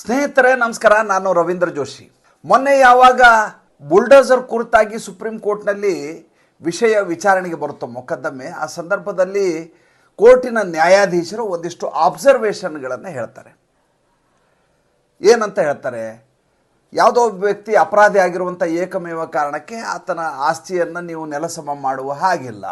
ಸ್ನೇಹಿತರೆ, ನಮಸ್ಕಾರ. ನಾನು ರವೀಂದ್ರ ಜೋಶಿ. ಮೊನ್ನೆ ಯಾವಾಗ ಬುಲ್ಡೋಸರ್ ಕುರಿತಾಗಿ ಸುಪ್ರೀಂ ಕೋರ್ಟ್ನಲ್ಲಿ ವಿಷಯ ವಿಚಾರಣೆಗೆ ಬರುತ್ತೋ ಮೊಕದ್ದಮೆ, ಆ ಸಂದರ್ಭದಲ್ಲಿ ಕೋರ್ಟಿನ ನ್ಯಾಯಾಧೀಶರು ಒಂದಿಷ್ಟು ಆಬ್ಸರ್ವೇಷನ್ಗಳನ್ನು ಹೇಳ್ತಾರೆ. ಏನಂತ ಹೇಳ್ತಾರೆ? ಯಾವುದೋ ಒಬ್ಬ ವ್ಯಕ್ತಿ ಅಪರಾಧಿ ಆಗಿರುವಂಥ ಏಕಮೇವ ಕಾರಣಕ್ಕೆ ಆತನ ಆಸ್ತಿಯನ್ನು ನೀವು ನೆಲಸಮ ಮಾಡುವ ಹಾಗಿಲ್ಲ.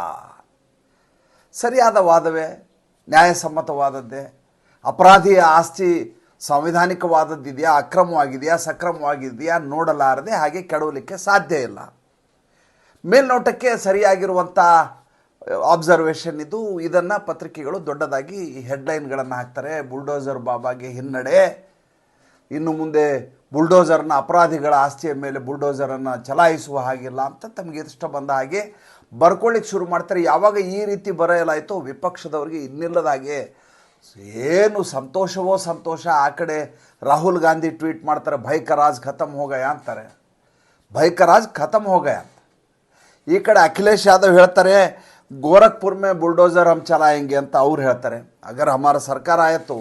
ಸರಿಯಾದ ವಾದವೇ? ನ್ಯಾಯಸಮ್ಮತವಾದದ್ದೇ? ಅಪರಾಧಿಯ ಆಸ್ತಿ ಸಂವಿಧಾನಿಕವಾದದ್ದಿದೆಯಾ, ಅಕ್ರಮವಾಗಿದೆಯಾ, ಸಕ್ರಮವಾಗಿದೆಯಾ ನೋಡಲಾರದೆ ಹಾಗೆ ಕೆಡವಲಿಕ್ಕೆ ಸಾಧ್ಯ ಇಲ್ಲ. ಮೇಲ್ನೋಟಕ್ಕೆ ಸರಿಯಾಗಿರುವಂಥ ಆಬ್ಸರ್ವೇಷನ್ ಇದು, ಇದನ್ನು ಪತ್ರಿಕೆಗಳು ದೊಡ್ಡದಾಗಿ ಹೆಡ್ಲೈನ್ಗಳನ್ನು ಹಾಕ್ತಾರೆ. ಬುಲ್ಡೋಸರ್ ಬಾಬಾಗೆ ಹಿನ್ನಡೆ. ಇನ್ನು ಮುಂದೆ ಬುಲ್ಡೋಸರ್ನ ಅಪರಾಧಿಗಳ ಆಸ್ತಿಯ ಮೇಲೆ ಬುಲ್ಡೋಸರನ್ನು ಚಲಾಯಿಸುವ ಹಾಗಿಲ್ಲ ಅಂತ ತಮಗೆ ಇಷ್ಟ ಬಂದ ಹಾಗೆ ಬರ್ಕೊಳ್ಳಿಕ್ಕೆ ಶುರು ಮಾಡ್ತಾರೆ. ಯಾವಾಗ ಈ ರೀತಿ ಬರೆಯಲಾಯಿತು ವಿಪಕ್ಷದವರಿಗೆ ಇನ್ನಿಲ್ಲದ ಹಾಗೆ ಏನು ಸಂತೋಷವೋ ಸಂತೋಷ, ಆ ಕಡೆ ರಾಹುಲ್ ಗಾಂಧಿ ಟ್ವೀಟ್ ಮಾಡ್ತಾರೆ ಭೈಕರಾಜ್ ಖತಮ್ ಹೋಗಯ ಅಂತಾರೆ. ಭೈಕರಾಜ್ ಖತಮ್ ಹೋಗಯ ಅಂತ. ಈ ಕಡೆ ಅಖಿಲೇಶ್ ಯಾದವ್ ಹೇಳ್ತಾರೆ, ಗೋರಖ್ಪುರ್ ಮೇ ಬುಲ್ಡೋಜರ್ ಹಮ್ ಚಲಾಯಂಗೆ ಅಂತ ಅವ್ರು ಹೇಳ್ತಾರೆ. ಅಗರ್ ಹಮಾರ ಸರ್ಕಾರ ಆಯಿತು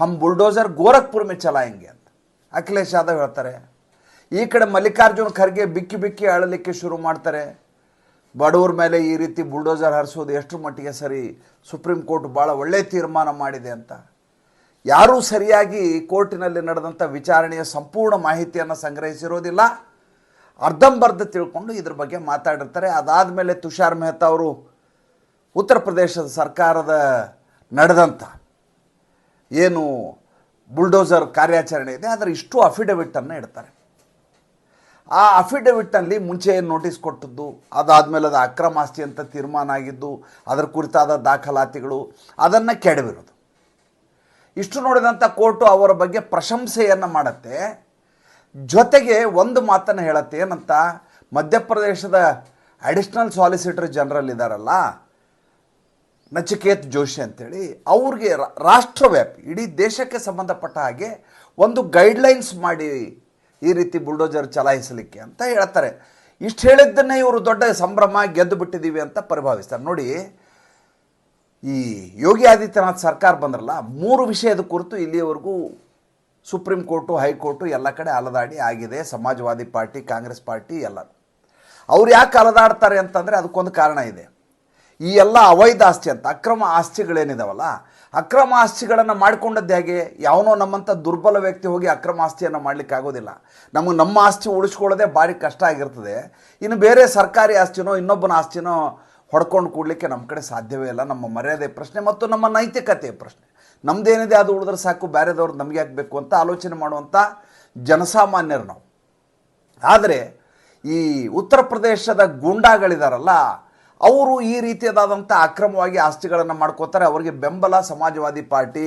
ಹಮ್ ಬುಲ್ಡೋಜರ್ ಗೋರಖ್ಪುರ್ ಮೇ ಚಲಾಯಂಗೆ ಅಂತ. ಅಖಿಲೇಶ್ ಯಾದವ್ ಹೇಳ್ತಾರೆ. ಈ ಕಡೆ ಮಲ್ಲಿಕಾರ್ಜುನ್ ಖರ್ಗೆ ಬಿಕ್ಕಿ ಬಿಕ್ಕಿ ಅಳಲಿಕ್ಕೆ ಶುರು ಮಾಡ್ತಾರೆ. ಬಡವ್ರ ಮೇಲೆ ಈ ರೀತಿ ಬುಲ್ಡೋಸರ್ ಹರಿಸೋದು ಎಷ್ಟು ಮಟ್ಟಿಗೆ ಸರಿ? ಸುಪ್ರೀಂ ಕೋರ್ಟ್ ಭಾಳ ಒಳ್ಳೆಯ ತೀರ್ಮಾನ ಮಾಡಿದೆ ಅಂತ. ಯಾರೂ ಸರಿಯಾಗಿ ಕೋರ್ಟಿನಲ್ಲಿ ನಡೆದಂಥ ವಿಚಾರಣೆಯ ಸಂಪೂರ್ಣ ಮಾಹಿತಿಯನ್ನು ಸಂಗ್ರಹಿಸಿರೋದಿಲ್ಲ. ಅರ್ಧಂಬರ್ಧ ತಿಳ್ಕೊಂಡು ಇದ್ರ ಬಗ್ಗೆ ಮಾತಾಡಿರ್ತಾರೆ. ಅದಾದ ಮೇಲೆ ತುಷಾರ್ ಮೆಹ್ತಾ ಅವರು ಉತ್ತರ ಪ್ರದೇಶದ ಸರ್ಕಾರದ ನಡೆದಂಥ ಏನು ಬುಲ್ಡೋಸರ್ ಕಾರ್ಯಾಚರಣೆ ಇದೆ, ಅದರ ಇಷ್ಟು ಅಫಿಡವಿಟನ್ನು ಇಡ್ತಾರೆ. ಆ ಅಫಿಡವಿಟ್ನಲ್ಲಿ ಮುಂಚೆ ನೋಟಿಸ್ ಕೊಟ್ಟದ್ದು, ಅದಾದಮೇಲೆ ಅದು ಅಕ್ರಮ ಆಸ್ತಿ ಅಂತ ತೀರ್ಮಾನ ಆಗಿದ್ದು, ಅದರ ಕುರಿತಾದ ದಾಖಲಾತಿಗಳು, ಅದನ್ನು ಕೆಡವಿರೋದು. ಇಷ್ಟು ನೋಡಿದಂಥ ಕೋರ್ಟು ಅವರ ಬಗ್ಗೆ ಪ್ರಶಂಸೆಯನ್ನು ಮಾಡುತ್ತೆ. ಜೊತೆಗೆ ಒಂದು ಮಾತನ್ನು ಹೇಳುತ್ತೆ, ಏನಂತ, ಮಧ್ಯಪ್ರದೇಶದ ಅಡಿಷ್ನಲ್ ಸಾಲಿಸಿಟರ್ ಜನರಲ್ ಇದ್ದಾರಲ್ಲ ನಚಿಕೇತ್ ಜೋಶಿ ಅಂತೇಳಿ, ಅವ್ರಿಗೆ ರಾಷ್ಟ್ರವ್ಯಾಪಿ, ಇಡೀ ದೇಶಕ್ಕೆ ಸಂಬಂಧಪಟ್ಟ ಹಾಗೆ ಒಂದು ಗೈಡ್ಲೈನ್ಸ್ ಮಾಡಿ ಈ ರೀತಿ ಬುಲ್ಡೋಜರ್ ಚಲಾಯಿಸಲಿಕ್ಕೆ ಅಂತ ಹೇಳ್ತಾರೆ. ಇಷ್ಟು ಹೇಳಿದ್ದನ್ನೇ ಇವರು ದೊಡ್ಡ ಸಂಭ್ರಮ ಗೆದ್ದು ಬಿಟ್ಟಿದ್ದೀವಿ ಅಂತ ಪರಿಭಾವಿಸ್ತಾರೆ. ನೋಡಿ, ಈ ಯೋಗಿ ಆದಿತ್ಯನಾಥ್ ಸರ್ಕಾರ ಬಂದ್ರಲ್ಲ, ಮೂರು ವಿಷಯದ ಕುರಿತು ಇಲ್ಲಿಯವರೆಗೂ ಸುಪ್ರೀಂ ಕೋರ್ಟು, ಹೈಕೋರ್ಟು ಎಲ್ಲ ಕಡೆ ಅಲದಾಡಿ ಆಗಿದೆ. ಸಮಾಜವಾದಿ ಪಾರ್ಟಿ, ಕಾಂಗ್ರೆಸ್ ಪಾರ್ಟಿ ಎಲ್ಲ. ಅವ್ರು ಯಾಕೆ ಅಲದಾಡ್ತಾರೆ ಅಂತಂದರೆ ಅದಕ್ಕೊಂದು ಕಾರಣ ಇದೆ. ಈ ಎಲ್ಲ ಅವೈಧ ಆಸ್ತಿ ಅಂತ, ಅಕ್ರಮ ಆಸ್ತಿಗಳೇನಿದಾವಲ್ಲ ಅಕ್ರಮ ಆಸ್ತಿಗಳನ್ನು ಮಾಡ್ಕೊಂಡದ್ದು ಹೇಗೆ ಯಾವನೋ ನಮ್ಮಂಥ ದುರ್ಬಲ ವ್ಯಕ್ತಿ ಹೋಗಿ ಅಕ್ರಮ ಆಸ್ತಿಯನ್ನು ಮಾಡಲಿಕ್ಕೆ ಆಗೋದಿಲ್ಲ. ನಮಗೆ ನಮ್ಮ ಆಸ್ತಿ ಉಳಿಸ್ಕೊಳ್ಳೋದೇ ಭಾರಿ ಕಷ್ಟ ಆಗಿರ್ತದೆ. ಇನ್ನು ಬೇರೆ ಸರ್ಕಾರಿ ಆಸ್ತಿನೋ ಇನ್ನೊಬ್ಬನ ಆಸ್ತಿನೋ ಹೊಡ್ಕೊಂಡು ಕೂಡಲಿಕ್ಕೆ ನಮ್ಮ ಕಡೆ ಸಾಧ್ಯವೇ ಇಲ್ಲ. ನಮ್ಮ ಮರ್ಯಾದೆ ಪ್ರಶ್ನೆ ಮತ್ತು ನಮ್ಮ ನೈತಿಕತೆಯ ಪ್ರಶ್ನೆ. ನಮ್ಮದೇನಿದೆ ಅದು ಉಳಿದ್ರೆ ಸಾಕು ಬೇರೆದವ್ರು ನಮಗೆ ಆಗಬೇಕು ಅಂತ ಆಲೋಚನೆ ಮಾಡುವಂಥ ಜನಸಾಮಾನ್ಯರು ನಾವು. ಆದರೆ ಈ ಉತ್ತರ ಪ್ರದೇಶದ ಗೂಂಡಾಗಳಿದಾರಲ್ಲ ಅವರು ಈ ರೀತಿಯಾದಂಥ ಅಕ್ರಮವಾಗಿ ಆಸ್ತಿಗಳನ್ನು ಮಾಡ್ಕೋತಾರೆ. ಅವರಿಗೆ ಬೆಂಬಲ ಸಮಾಜವಾದಿ ಪಾರ್ಟಿ,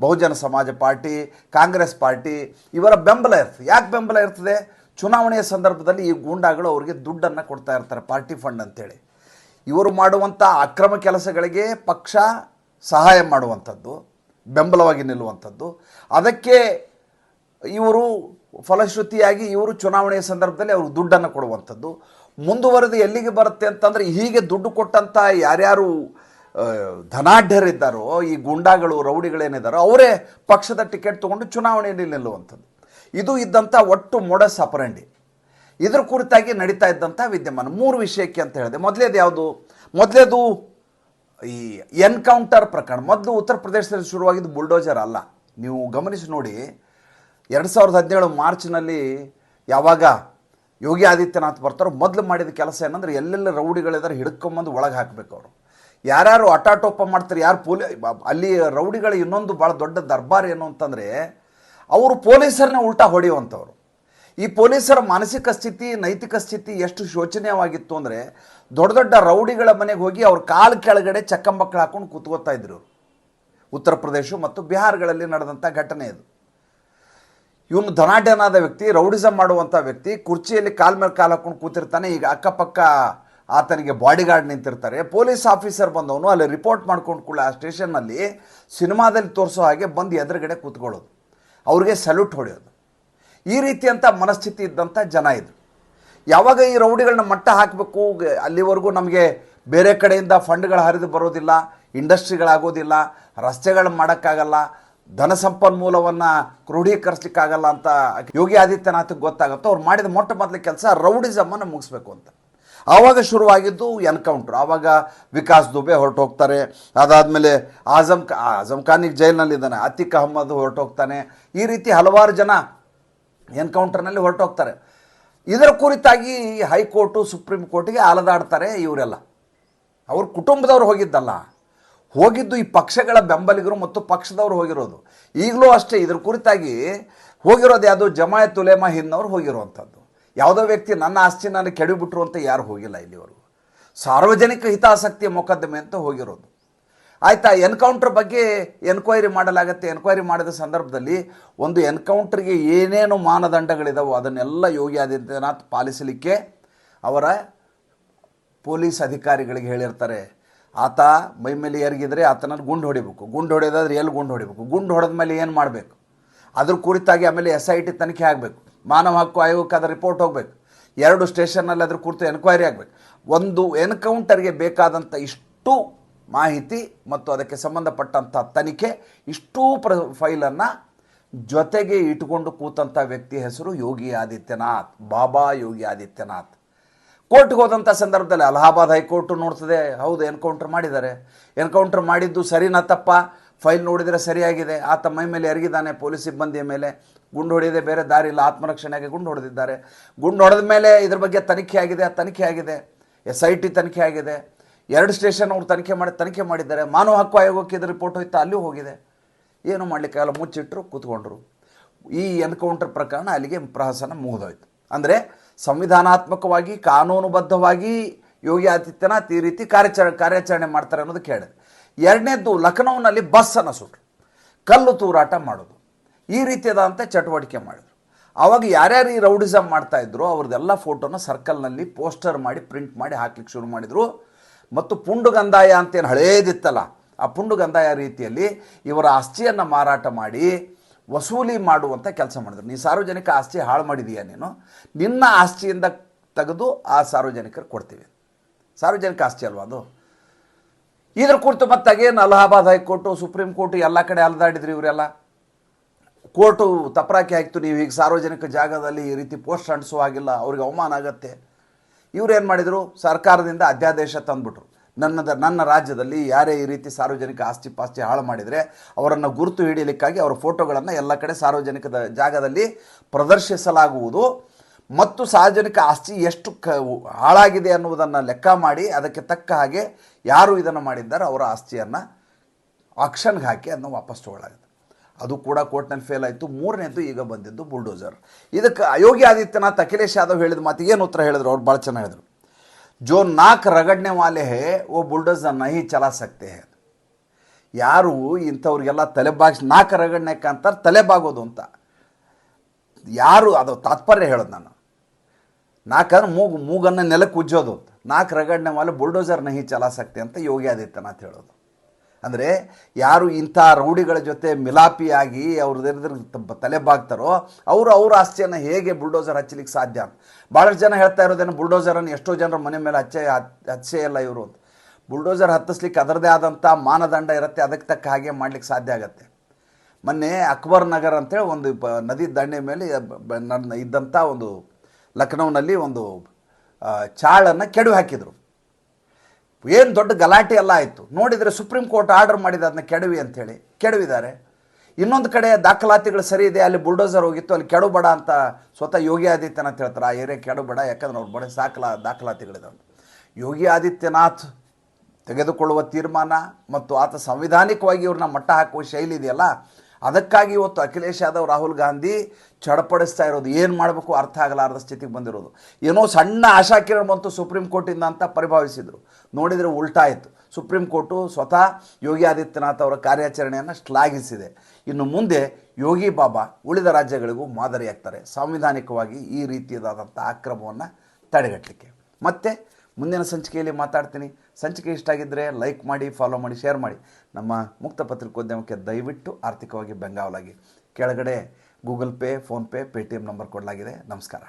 ಬಹುಜನ ಸಮಾಜ ಪಾರ್ಟಿ, ಕಾಂಗ್ರೆಸ್ ಪಾರ್ಟಿ, ಇವರ ಬೆಂಬಲ ಇರ್ತದೆ. ಯಾಕೆ ಬೆಂಬಲ ಇರ್ತದೆ? ಚುನಾವಣೆಯ ಸಂದರ್ಭದಲ್ಲಿ ಈ ಗೂಂಡಾಗಳು ಅವರಿಗೆ ದುಡ್ಡನ್ನು ಕೊಡ್ತಾ ಇರ್ತಾರೆ, ಪಾರ್ಟಿ ಫಂಡ್ ಅಂತೇಳಿ. ಇವರು ಮಾಡುವಂಥ ಅಕ್ರಮ ಕೆಲಸಗಳಿಗೆ ಪಕ್ಷ ಸಹಾಯ ಮಾಡುವಂಥದ್ದು, ಬೆಂಬಲವಾಗಿ ನಿಲ್ಲುವಂಥದ್ದು. ಅದಕ್ಕೆ ಇವರು ಫಲಶ್ರುತಿಯಾಗಿ ಇವರು ಚುನಾವಣೆಯ ಸಂದರ್ಭದಲ್ಲಿ ಅವರು ದುಡ್ಡನ್ನು ಕೊಡುವಂಥದ್ದು. ಮುಂದುವರೆದು ಎಲ್ಲಿಗೆ ಬರುತ್ತೆ ಅಂತಂದರೆ ಹೀಗೆ ದುಡ್ಡು ಕೊಟ್ಟಂಥ ಯಾರ್ಯಾರು ಧನಾಢ್ಯರಿದ್ದಾರೋ, ಈ ಗುಂಡಾಗಳು, ರೌಡಿಗಳೇನಿದ್ದಾರೋ, ಅವರೇ ಪಕ್ಷದ ಟಿಕೆಟ್ ತೊಗೊಂಡು ಚುನಾವಣೆಯಲ್ಲಿ ನಿಲ್ಲುವಂಥದ್ದು. ಇದು ಇದ್ದಂಥ ಒಟ್ಟು ಮೊಡಸ್ ಅಪರಂಡಿ. ಇದ್ರ ಕುರಿತಾಗಿ ನಡೀತಾ ಇದ್ದಂಥ ವಿದ್ಯಮಾನ. ಮೂರು ವಿಷಯಕ್ಕೆ ಅಂತ ಹೇಳಿದೆ. ಮೊದಲೇದು ಯಾವುದು? ಮೊದಲೇದು ಈ ಎನ್ಕೌಂಟರ್ ಪ್ರಕರಣ. ಮೊದಲು ಉತ್ತರ ಪ್ರದೇಶದಲ್ಲಿ ಶುರುವಾಗಿದ್ದು ಬುಲ್ಡೋಜರ್ ಅಲ್ಲ. ನೀವು ಗಮನಿಸಿ ನೋಡಿ, ಎರಡು ಸಾವಿರದ ಹದಿನೇಳು ಮಾರ್ಚ್ನಲ್ಲಿ ಯಾವಾಗ ಯೋಗಿ ಆದಿತ್ಯನಾಥ್ ಬರ್ತಾರೋ ಮೊದಲು ಮಾಡಿದ ಕೆಲಸ ಏನಂದ್ರೆ ಎಲ್ಲೆಲ್ಲ ರೌಡಿಗಳಿದ್ದಾರೆ ಹಿಡ್ಕೊಂಬಂದು ಒಳಗೆ ಹಾಕಬೇಕು ಅವರು. ಯಾರ್ಯಾರು ಅಟಾಟೋಪ ಮಾಡ್ತಾರೆ, ಯಾರು ಪೊಲೀ, ಅಲ್ಲಿ ರೌಡಿಗಳ ಇನ್ನೊಂದು ಭಾಳ ದೊಡ್ಡ ದರ್ಬಾರ್ ಏನು ಅಂತಂದರೆ ಅವರು ಪೊಲೀಸರನ್ನ ಉಲ್ಟಾ ಹೊಡೆಯುವಂಥವ್ರು. ಈ ಪೊಲೀಸರ ಮಾನಸಿಕ ಸ್ಥಿತಿ, ನೈತಿಕ ಸ್ಥಿತಿ ಎಷ್ಟು ಶೋಚನೀಯವಾಗಿತ್ತು ಅಂದರೆ ದೊಡ್ಡ ದೊಡ್ಡ ರೌಡಿಗಳ ಮನೆಗೆ ಹೋಗಿ ಅವ್ರ ಕಾಲು ಕೆಳಗಡೆ ಚಕ್ಕಂಬಕ್ಕಳು ಹಾಕೊಂಡು ಕೂತ್ಕೋತಾ ಇದ್ರು. ಉತ್ತರ ಪ್ರದೇಶ ಮತ್ತು ಬಿಹಾರಗಳಲ್ಲಿ ನಡೆದಂಥ ಘಟನೆ ಇದು. ಇವನು ಧನಾಢ್ಯನಾದ ವ್ಯಕ್ತಿ ರೌಡಿಸಮ್ ಮಾಡುವಂಥ ವ್ಯಕ್ತಿ, ಕುರ್ಚಿಯಲ್ಲಿ ಕಾಲ್ ಮೇಲೆ ಕಾಲು ಹಾಕೊಂಡು ಕೂತಿರ್ತಾನೆ, ಈಗ ಅಕ್ಕಪಕ್ಕ ಆತನಿಗೆ ಬಾಡಿಗಾರ್ಡ್ ನಿಂತಿರ್ತಾರೆ. ಪೊಲೀಸ್ ಆಫೀಸರ್ ಬಂದವನು ಅಲ್ಲಿ ರಿಪೋರ್ಟ್ ಮಾಡ್ಕೊಂಡು ಕೂಡ ಆ ಸ್ಟೇಷನ್ನಲ್ಲಿ ಸಿನಿಮಾದಲ್ಲಿ ತೋರಿಸೋ ಹಾಗೆ ಬಂದು ಎದುರುಗಡೆ ಕೂತ್ಕೊಳ್ಳೋದು. ಅವ್ರಿಗೆ ಸಲ್ಯೂಟ್ ಹೊಡೆಯೋದು. ಈ ರೀತಿಯಂಥ ಮನಸ್ಥಿತಿ ಇದ್ದಂಥ ಜನ ಇದ್ರು. ಯಾವಾಗ ಈ ರೌಡಿಗಳನ್ನ ಮಟ್ಟ ಹಾಕಬೇಕು ಅಲ್ಲಿವರೆಗೂ ನಮಗೆ ಬೇರೆ ಕಡೆಯಿಂದ ಫಂಡ್ಗಳು ಹರಿದು ಬರೋದಿಲ್ಲ ಇಂಡಸ್ಟ್ರಿಗಳಾಗೋದಿಲ್ಲ ರಸ್ತೆಗಳು ಮಾಡೋಕ್ಕಾಗಲ್ಲ ಧನ ಸಂಪನ್ಮೂಲವನ್ನು ಕ್ರೋಢೀಕರಿಸ್ಲಿಕ್ಕಾಗಲ್ಲ ಅಂತ ಯೋಗಿ ಆದಿತ್ಯನಾಥ್ಗೆ ಗೊತ್ತಾಗುತ್ತೋ. ಅವ್ರು ಮಾಡಿದ ಮೊಟ್ಟ ಮೊದಲ ಕೆಲಸ ರೌಡಿಸಮನ್ನು ಮುಗಿಸ್ಬೇಕು ಅಂತ. ಆವಾಗ ಶುರುವಾಗಿದ್ದು ಎನ್ಕೌಂಟ್ರ್. ಆವಾಗ ವಿಕಾಸ್ ದುಬೆ ಹೊರಟೋಗ್ತಾರೆ. ಅದಾದಮೇಲೆ ಆಜಮ್ ಖಾ ಆಜಮ್ ಖಾನಿಗೆ ಜೈಲಿನಲ್ಲಿದ್ದಾನೆ. ಅತಿಕ್ ಅಹಮ್ಮದ್ ಹೊರಟೋಗ್ತಾನೆ. ಈ ರೀತಿ ಹಲವಾರು ಜನ ಎನ್ಕೌಂಟರ್ನಲ್ಲಿ ಹೊರಟೋಗ್ತಾರೆ. ಇದರ ಕುರಿತಾಗಿ ಹೈಕೋರ್ಟು, ಸುಪ್ರೀಂ ಕೋರ್ಟಿಗೆ ಅಲದಾಡ್ತಾರೆ ಇವರೆಲ್ಲ. ಅವ್ರ ಕುಟುಂಬದವ್ರು ಹೋಗಿದ್ದಲ್ಲ. ಹೋಗಿದ್ದು ಈ ಪಕ್ಷಗಳ ಬೆಂಬಲಿಗರು ಮತ್ತು ಪಕ್ಷದವರು ಹೋಗಿರೋದು. ಈಗಲೂ ಅಷ್ಟೇ ಇದ್ರ ಕುರಿತಾಗಿ ಹೋಗಿರೋದು ಯಾವುದು ಜಮಾಯತ್ ಉಲೇಮಾ ಹಿಂದವ್ರು ಹೋಗಿರುವಂಥದ್ದು. ಯಾವುದೋ ವ್ಯಕ್ತಿ ನನ್ನ ಆಸ್ತಿ ನಾನು ಕೆಡಿಬಿಟ್ರು ಅಂತ ಯಾರು ಹೋಗಿಲ್ಲ ಇಲ್ಲಿವರೆಗೂ. ಸಾರ್ವಜನಿಕ ಹಿತಾಸಕ್ತಿಯ ಮೊಕದ್ದಮೆ ಅಂತ ಹೋಗಿರೋದು. ಆಯಿತಾ, ಎನ್ಕೌಂಟರ್ ಬಗ್ಗೆ ಎನ್ಕ್ವೈರಿ ಮಾಡಲಾಗತ್ತೆ. ಎನ್ಕ್ವೈರಿ ಮಾಡಿದ ಸಂದರ್ಭದಲ್ಲಿ ಒಂದು ಎನ್ಕೌಂಟ್ರಿಗೆ ಏನೇನು ಮಾನದಂಡಗಳಿದಾವೋ ಅದನ್ನೆಲ್ಲ ಯೋಗಿ ಆದಿತ್ಯನಾಥ್ ಪಾಲಿಸಲಿಕ್ಕೆ ಅವರ ಪೊಲೀಸ್ ಅಧಿಕಾರಿಗಳಿಗೆ ಹೇಳಿರ್ತಾರೆ. ಆತ ಮೈಮೇಲೆ ಎರಗಿದ್ರೆ ಆತನ ಗುಂಡು ಹೊಡಿಬೇಕು. ಗುಂಡು ಹೊಡೆಯೋದಾದ್ರೆ ಎಲ್ಲಿ ಗುಂಡು ಹೊಡಿಬೇಕು? ಗುಂಡು ಹೊಡೆದ ಮೇಲೆ ಏನು ಮಾಡಬೇಕು? ಅದ್ರ ಕುರಿತಾಗಿ ಆಮೇಲೆ ಎಸ್ ಐ ಟಿ ತನಿಖೆ ಆಗಬೇಕು. ಮಾನವ ಹಕ್ಕು ಆಯೋಗಕ್ಕೆ ಅದರ ರಿಪೋರ್ಟ್ ಹೋಗಬೇಕು. ಎರಡು ಸ್ಟೇಷನ್ನಲ್ಲಿ ಅದ್ರ ಕುರಿತು ಎನ್ಕ್ವೈರಿ ಆಗಬೇಕು. ಒಂದು ಎನ್ಕೌಂಟರ್ಗೆ ಬೇಕಾದಂಥ ಇಷ್ಟು ಮಾಹಿತಿ ಮತ್ತು ಅದಕ್ಕೆ ಸಂಬಂಧಪಟ್ಟಂಥ ತನಿಖೆ, ಇಷ್ಟೂ ಪ್ರ ಫೈಲನ್ನು ಜೊತೆಗೆ ಇಟ್ಟುಕೊಂಡು ಕೂತಂಥ ವ್ಯಕ್ತಿ ಹೆಸರು ಯೋಗಿ ಆದಿತ್ಯನಾಥ್, ಬಾಬಾ ಯೋಗಿ ಆದಿತ್ಯನಾಥ್. ಕೋರ್ಟ್ಗೆ ಹೋದಂಥ ಸಂದರ್ಭದಲ್ಲಿ ಅಲಹಾಬಾದ್ ಹೈಕೋರ್ಟು ನೋಡ್ತದೆ, ಹೌದು, ಎನ್ಕೌಂಟರ್ ಮಾಡಿದ್ದಾರೆ. ಎನ್ಕೌಂಟರ್ ಮಾಡಿದ್ದು ಸರಿನಾ ತಪ್ಪ? ಫೈಲ್ ನೋಡಿದರೆ ಸರಿಯಾಗಿದೆ. ಆತ ಮೈ ಮೇಲೆ ಎರಗಿದ್ದಾನೆ, ಪೊಲೀಸ್ ಸಿಬ್ಬಂದಿಯ ಮೇಲೆ. ಗುಂಡು ಹೊಡೆಯದೆ ಬೇರೆ ದಾರಿ ಇಲ್ಲ ಆತ್ಮರಕ್ಷಣೆಗೆ ಗುಂಡು ಹೊಡೆದಿದ್ದಾರೆ. ಗುಂಡು ಹೊಡೆದ ಮೇಲೆ ಇದ್ರ ಬಗ್ಗೆ ತನಿಖೆ ಆಗಿದೆ, ಆ ತನಿಖೆ ಆಗಿದೆ. ಎಸ್ ಐ ಟಿ ತನಿಖೆ ಆಗಿದೆ. ಎರಡು ಸ್ಟೇಷನ್ ಅವ್ರು ತನಿಖೆ ಮಾಡಿ, ತನಿಖೆ ಮಾಡಿದ್ದಾರೆ. ಮಾನವ ಹಕ್ಕು ಆಯೋಗಕ್ಕೆ ಇದು ರಿಪೋರ್ಟ್ ಹೋಯ್ತಾ ಅಲ್ಲೂ ಹೋಗಿದೆ. ಏನು ಮಾಡಲಿಕ್ಕಾಗಲ್ಲ ಮುಚ್ಚಿಟ್ಟರು ಕೂತ್ಕೊಂಡ್ರು. ಈ ಎನ್ಕೌಂಟರ್ ಪ್ರಕರಣ ಅಲ್ಲಿಗೆ ಪ್ರಹಸನ ಮುಗಿದೋಯ್ತು. ಅಂದರೆ ಸಂವಿಧಾನಾತ್ಮಕವಾಗಿ, ಕಾನೂನುಬದ್ಧವಾಗಿ ಯೋಗಿ ಆದಿತ್ಯನಾಥ್ ಈ ರೀತಿ ಕಾರ್ಯಾಚರಣೆ ಕಾರ್ಯಾಚರಣೆ ಮಾಡ್ತಾರೆ ಅನ್ನೋದು ಕೇಳಿದೆ. ಎರಡನೇದ್ದು ಲಖನೌನಲ್ಲಿ ಬಸ್ಸನ್ನು ಸುಟ್ರು. ಕಲ್ಲು ತೂರಾಟ ಮಾಡೋದು. ಈ ರೀತಿಯಾದಂಥ ಚಟುವಟಿಕೆ ಮಾಡಿದರು. ಆವಾಗ ಯಾರ್ಯಾರು ಈ ರೌಡಿಸಮ್ ಮಾಡ್ತಾ ಇದ್ರು, ಅವ್ರದ್ದೆಲ್ಲ ಫೋಟೋನ ಸರ್ಕಲ್ನಲ್ಲಿ ಪೋಸ್ಟರ್ ಮಾಡಿ, ಪ್ರಿಂಟ್ ಮಾಡಿ ಹಾಕ್ಲಿಕ್ಕೆ ಶುರು ಮಾಡಿದರು. ಮತ್ತು ಪುಂಡುಗಂದಾಯ ಅಂತೇನು ಹಳೇದಿತ್ತಲ್ಲ, ಆ ಪುಂಡುಗಂದಾಯ ರೀತಿಯಲ್ಲಿ ಇವರ ಆಸ್ತಿಯನ್ನು ಮಾರಾಟ ಮಾಡಿ ವಸೂಲಿ ಮಾಡುವಂಥ ಕೆಲಸ ಮಾಡಿದ್ರು. ನೀ ಸಾರ್ವಜನಿಕ ಆಸ್ತಿ ಹಾಳು ಮಾಡಿದೀಯ ನೀನು? ನಿನ್ನ ಆಸ್ತಿಯಿಂದ ತೆಗೆದು ಆ ಸಾರ್ವಜನಿಕರು ಕೊಡ್ತೀವಿ. ಸಾರ್ವಜನಿಕ ಆಸ್ತಿ ಅಲ್ವಾ ಅದು? ಇದ್ರ ಕುರಿತು ಮತ್ತೆ again Allahabad high court, supreme court ಎಲ್ಲ ಕಡೆ ಅಲ್ದಾಡಿದ್ರು ಇವರೆಲ್ಲ? ಕೋರ್ಟು ತಪರಾಕಿ ಆಯಿತು ನೀವು ಈಗ ಸಾರ್ವಜನಿಕ ಜಾಗದಲ್ಲಿ ಈ ರೀತಿ ಪೋಸ್ಟ್ ಅಂಟಿಸೋ ಹಾಗಿಲ್ಲ, ಅವ್ರಿಗೆ ಅವಮಾನ ಆಗತ್ತೆ. ಇವ್ರು ಏನು ಮಾಡಿದರು? ಸರ್ಕಾರದಿಂದ ಅಧ್ಯಾದೇಶ ತಂದ್ಬಿಟ್ರು. ನನ್ನದ ನನ್ನ ರಾಜ್ಯದಲ್ಲಿ ಯಾರೇ ಈ ರೀತಿ ಸಾರ್ವಜನಿಕ ಆಸ್ತಿ ಪಾಸ್ತಿ ಹಾಳು ಮಾಡಿದರೆ ಅವರನ್ನು ಗುರುತು ಹಿಡಿಯಲಿಕ್ಕಾಗಿ ಅವರ ಫೋಟೋಗಳನ್ನು ಎಲ್ಲ ಕಡೆ ಸಾರ್ವಜನಿಕದ ಜಾಗದಲ್ಲಿ ಪ್ರದರ್ಶಿಸಲಾಗುವುದು. ಮತ್ತು ಸಾರ್ವಜನಿಕ ಆಸ್ತಿ ಎಷ್ಟು ಕ ಹಾಳಾಗಿದೆ ಅನ್ನುವುದನ್ನು ಲೆಕ್ಕ ಮಾಡಿ ಅದಕ್ಕೆ ತಕ್ಕ ಹಾಗೆ ಯಾರು ಇದನ್ನು ಮಾಡಿದ್ದಾರೆ ಅವರ ಆಸ್ತಿಯನ್ನು ಆಕ್ಷನ್ಗೆ ಹಾಕಿ ಅದನ್ನು ವಾಪಸ್ ತಗೊಳ್ಳಾಗುತ್ತೆ. ಅದು ಕೂಡ ಕೋರ್ಟ್ನಲ್ಲಿ ಫೇಲ್ ಆಯಿತು. ಮೂರನೇದು ಈಗ ಬಂದಿದ್ದು ಬುಲ್ಡೋಸರ್. ಇದಕ್ಕೆ ಯೋಗಿ ಆದಿತ್ಯನಾಥ್ ಅಖಿಲೇಶ್ ಯಾದವ್ ಹೇಳಿದ ಮಾತಿಗೆ ಏನು ಉತ್ತರ ಹೇಳಿದ್ರು? ಅವ್ರು ಭಾಳ ಚೆನ್ನಾಗಿ ಹೇಳಿದ್ರು. ಜೋ नाक रगड़ने वाले ಹೇ वो बुलडोजर नहीं ಚಲಾ सकते हैं। ಯಾರು ಇಂಥವ್ರಿಗೆಲ್ಲ ತಲೆ ಬಾಗಿಸಿ ನಾಲ್ಕು ರಗಡ್ನೆಕ್ಕೆ ಅಂತಾರೆ ತಲೆ ಬಾಗೋದು ಅಂತ ಯಾರು ಅದು ತಾತ್ಪರ್ಯ ಹೇಳೋದು ನಾನು ನಾಲ್ಕಂದ್ರೆ ಮೂಗು ಮೂಗನ್ನು ನೆಲಕ್ಕೆ ಉಜ್ಜೋದು ನಾಲ್ಕು ರಗಡ್ನೆ ಮೇಲೆ ಬುಲ್ಡೋಸರ್ ನಹಿ ಚಲಾಸಕ್ತಿ ಅಂತ ಯೋಗಿ ಆದಿತ್ಯನಾಥ್ ಹೇಳೋದು ಅಂದರೆ ಯಾರು ಇಂಥ ರೌಡಿಗಳ ಜೊತೆ ಮಿಲಾಪಿಯಾಗಿ ಅವ್ರದ್ದು ತಲೆ ಬಾಗ್ತಾರೋ ಅವರು ಅವ್ರ ಆಸ್ತಿಯನ್ನು ಹೇಗೆ ಬುಲ್ಡೋಸರ್ ಹಚ್ಚಲಿಕ್ಕೆ ಸಾಧ್ಯ ಭಾಳಷ್ಟು ಜನ ಹೇಳ್ತಾ ಇರೋದೇನು ಬುಲ್ಡೋಸರನ್ನು ಎಷ್ಟೋ ಜನರ ಮನೆ ಮೇಲೆ ಹಚ್ಚೆ ಹಚ್ಚೇ ಇಲ್ಲ ಇವರು ಅಂತ. ಬುಲ್ಡೋಸರ್ ಹತ್ತಿಸ್ಲಿಕ್ಕೆ ಅದರದೇ ಆದಂಥ ಮಾನದಂಡ ಇರುತ್ತೆ, ಅದಕ್ಕೆ ತಕ್ಕ ಹಾಗೆ ಮಾಡ್ಲಿಕ್ಕೆ ಸಾಧ್ಯ ಆಗುತ್ತೆ. ಮೊನ್ನೆ ಅಕ್ಬರ್ ನಗರ್ ಅಂತೇಳಿ ಒಂದು ನದಿ ದಂಡೆ ಮೇಲೆ ನನ್ನ ಇದ್ದಂಥ ಒಂದು ಲಖನೌನಲ್ಲಿ ಒಂದು ಚಾಳನ್ನು ಕೆಡವಿ ಹಾಕಿದರು. ಏನು ದೊಡ್ಡ ಗಲಾಟೆ ಎಲ್ಲ ಆಯಿತು. ನೋಡಿದರೆ ಸುಪ್ರೀಂ ಕೋರ್ಟ್ ಆರ್ಡರ್ ಮಾಡಿದ ಅದನ್ನ ಕೆಡವಿ ಅಂಥೇಳಿ ಕೆಡವಿದ್ದಾರೆ. ಇನ್ನೊಂದು ಕಡೆ ದಾಖಲಾತಿಗಳು ಸರಿ ಇದೆ, ಅಲ್ಲಿ ಬುಲ್ಡೋಸರ್ ಹೋಗಿತ್ತು, ಅಲ್ಲಿ ಕೆಡಬೇಡ ಅಂತ ಸ್ವತಃ ಯೋಗಿ ಆದಿತ್ಯನಾಥ್ ಹೇಳ್ತಾರೆ. ಆ ಏರಿಯಾ ಕೆಡಬೇಡ ಯಾಕಂದ್ರೆ ಅವ್ರ ಬಡ ಸಾಕಲ ದಾಖಲಾತಿಗಳಿದಾವೆ ಯೋಗಿ ಆದಿತ್ಯನಾಥ್ ತೆಗೆದುಕೊಳ್ಳುವ ತೀರ್ಮಾನ ಮತ್ತು ಆತ ಸಂವಿಧಾನಿಕವಾಗಿ ಇವ್ರನ್ನ ಮಟ್ಟ ಹಾಕುವ ಶೈಲಿ ಇದೆಯಲ್ಲ ಅದಕ್ಕಾಗಿ ಇವತ್ತು ಅಖಿಲೇಶ್ ಯಾದವ್, ರಾಹುಲ್ ಗಾಂಧಿ ಚಡಪಡಿಸ್ತಾ ಇರೋದು. ಏನು ಮಾಡಬೇಕು ಅರ್ಥ ಆಗಲಾರದ ಸ್ಥಿತಿಗೆ ಬಂದಿರೋದು. ಏನೋ ಸಣ್ಣ ಆಶಾಕಿರಣ ಬಂತು ಸುಪ್ರೀಂ ಕೋರ್ಟಿಂದ ಅಂತ ಪರಿಭಾವಿಸಿದರು. ನೋಡಿದರೆ ಉಲ್ಟಾ ಆಯಿತು. ಸುಪ್ರೀಂ ಕೋರ್ಟು ಸ್ವತಃ ಯೋಗಿ ಆದಿತ್ಯನಾಥ್ ಅವರ ಕಾರ್ಯಾಚರಣೆಯನ್ನು ಶ್ಲಾಘಿಸಿದೆ. ಇನ್ನು ಮುಂದೆ ಯೋಗಿ ಬಾಬಾ ಉಳಿದ ರಾಜ್ಯಗಳಿಗೂ ಮಾದರಿಯಾಗ್ತಾರೆ. ಸಾಂವಿಧಾನಿಕವಾಗಿ ಈ ರೀತಿಯಾದಂಥ ಅಕ್ರಮವನ್ನು ತಡೆಗಟ್ಟಲಿಕ್ಕೆ ಮತ್ತೆ ಮುಂದಿನ ಸಂಚಿಕೆಯಲ್ಲಿ ಮಾತಾಡ್ತೀನಿ. ಸಂಚಿಕೆ ಇಷ್ಟ ಆಗಿದ್ದರೆ ಲೈಕ್ ಮಾಡಿ ಫಾಲೋ ಮಾಡಿ ಶೇರ್ ಮಾಡಿ. ನಮ್ಮ ಮುಕ್ತ ಪತ್ರಿಕೋದ್ಯಮಕ್ಕೆ ದಯವಿಟ್ಟು ಆರ್ಥಿಕವಾಗಿ ಬೆಂಗಾವಲಾಗಿ. ಕೆಳಗಡೆ Google Pay PhonePe Paytm number ಕೊಡಲಾಗಿದೆ. ನಮಸ್ಕಾರ.